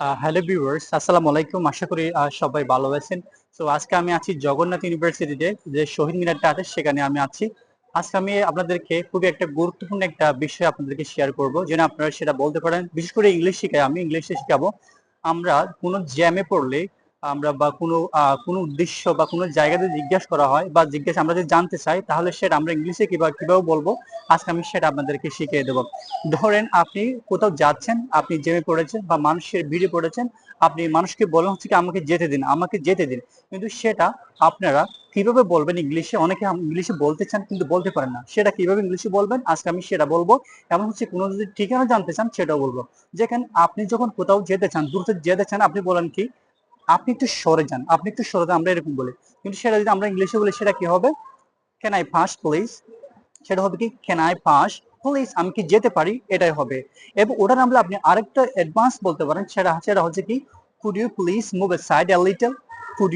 Hello viewers আসসালামু আলাইকুম। আশা করি সবাই ভালো আছেন। তো আজকে আমি আছি জগন্নাথ ইউনিভার্সিটিতে, যে শহীদ মিনারটা আছে, সেখানে আমি আছি। আজকে আমি আপনাদেরকে খুবই একটা গুরুত্বপূর্ণ একটা বিষয় আপনাদেরকে শেয়ার করব। যেন আপনারা সেটা বলতে পারেন। বিশেষ করে ইংলিশ শিখাই, আমি ইংলিশে শিখাবো। আমরা কোনো জ্যামে পড়লে আমরা বা কোনো কোনো উদ্দেশ্য বা কোনো জায়গাতে জিজ্ঞাসা করা হয় বা জিজ্ঞাসা আমরা যদি জানতে চাই, তাহলে সেটা আমরা ইংলিশে কীভাবে কীভাবে বলব। আজকে আমি সেটা আপনাদেরকে শিখিয়ে দেবো। ধরেন আপনি কোথাও যাচ্ছেন, আপনি জেমে পড়েছেন বা মানুষের ভিড়ে পড়েছেন, আপনি মানুষকে বলেন হচ্ছে কি, আমাকে যেতে দিন, আমাকে যেতে দিন। কিন্তু সেটা আপনারা কীভাবে বলবেন ইংলিশে? অনেকে ইংলিশে বলতে চান কিন্তু বলতে পারেন না। সেটা কীভাবে ইংলিশে বলবেন? আজকে আমি সেটা বলব। এমন হচ্ছে কোনো যদি ঠিকানা জানতে চান, সেটাও বলব। যেখানে আপনি যখন কোথাও যেতে চান দূরত্ব যেতে চান, আপনি বলেন কি আপনি একটু সরে যান, আপনি একটু সরে যান, আমরা এরকম বলি। কিন্তু সেটা যদি আমরা ইংলিশে বলি, সেটা কি হবে? ক্যান আই পাস প্লিজ সেটা হবে কি ক্যান আই পাস প্লিজ আমি কি যেতে পারি? এটাই হবে। এবং ওটা নামলে আপনি আরেকটা অ্যাডভান্স বলতে পারেন, সেটা সেটা হচ্ছে কি could you please move a side a little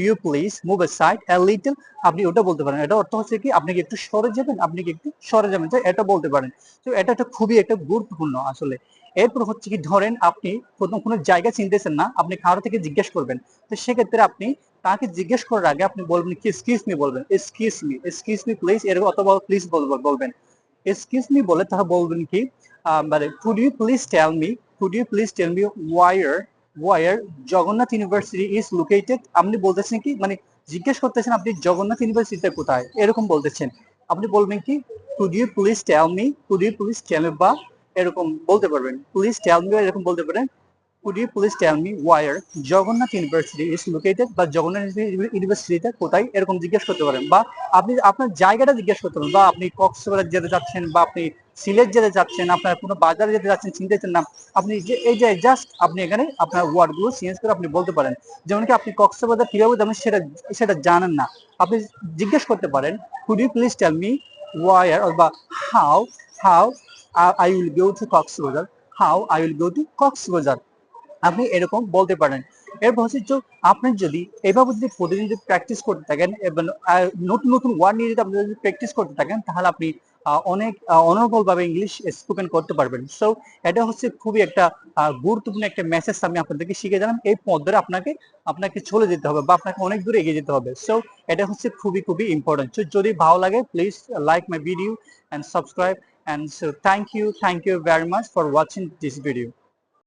you please move a side a little আপনি ওটা বলতে পারেন। এটা অর্থ হচ্ছে কি, আপনি কি একটু সরে যাবেন? আপনি কি একটু সরে যাবেন? তো এটা বলতে পারেন। তো এটা একটা খুবই একটা গুরুত্বপূর্ণ আসলে। এরপর হচ্ছে কি, ধরেন আপনি প্রথম কোনো জায়গা চিনতেছেন না, আপনি কারও থেকে জিজ্ঞেস করবেন। তো সেক্ষেত্রে আপনি তাকে জিজ্ঞেস করার আগে আপনি বলবেন কি এক্সকিউজ মি বলবেন। Excuse me excuse me please এরকম অথবা প্লিজ বলবেন। এক্সকিউজ মি বলে তারা বলবেন কি মানে could you please tell me could you please tell me where where Jagannath university is located আপনি বলতেছেন কি মানে জিজ্ঞেস করতেছেন আপনি জগন্নাথ ইউনিভার্সিটিটা কোথায়? এরকম বলতেছেন। আপনি বলবেন কি could you please tell me could you please tell me বা এরকম বলতে পারবেন। প্লিজ টেল মি এরকম বলতে পারেন। Could you please tell me where Jagannath university is located বা জগন্নাথ ইউনিভার্সিটিটা কোথায়? এরকম জিজ্ঞেস করতে পারেন। বা আপনি আপনার জায়গাটা জিজ্ঞেস করতে পারেন। বা আপনি কক্সবাজার যেতে চাচ্ছেন বা আপনি সিলেট যেতে চাচ্ছেন, আপনার কোনো বাজারে যেতে চাচ্ছেন চিনতেছেন না, আপনি যে, এই যে জাস্ট আপনি এখানে আপনার ওয়ার্ডগুলো চেঞ্জ করে আপনি বলতে পারেন। যেমন কি আপনি কক্সবাজার কীভাবে যাবেন সেটা সেটা জানেন না। আপনি জিজ্ঞেস করতে পারেন could you please tell me where বা how how I will go to Cox's Bazar? How I will go to Cox's Bazar? আপনি এরকম বলতে পারেন। এরপর হচ্ছে যে আপনি যদি এভাবে যদি প্রতিদিন যদি প্র্যাকটিস করতে থাকেন, এবং নতুন নতুন ওয়ার্ড নিয়ে যদি আপনি যদি প্র্যাকটিস করতে থাকেন, তাহলে আপনি অনেক অনর্গল ভাবে ইংলিশ স্পোকেন করতে পারবেন। সো এটা হচ্ছে খুবই একটা গুরুত্বপূর্ণ একটা মেসেজ আমি আপনাদেরকে শিখে দিলাম। এই পথ ধরে আপনাকে আপনাকে চলে যেতে হবে বা আপনাকে অনেক দূরে এগিয়ে যেতে হবে। সো এটা হচ্ছে খুবই খুবই ইম্পর্টেন্ট সো যদি ভালো লাগে please like my video and subscribe and so thank you thank you very much for watching this video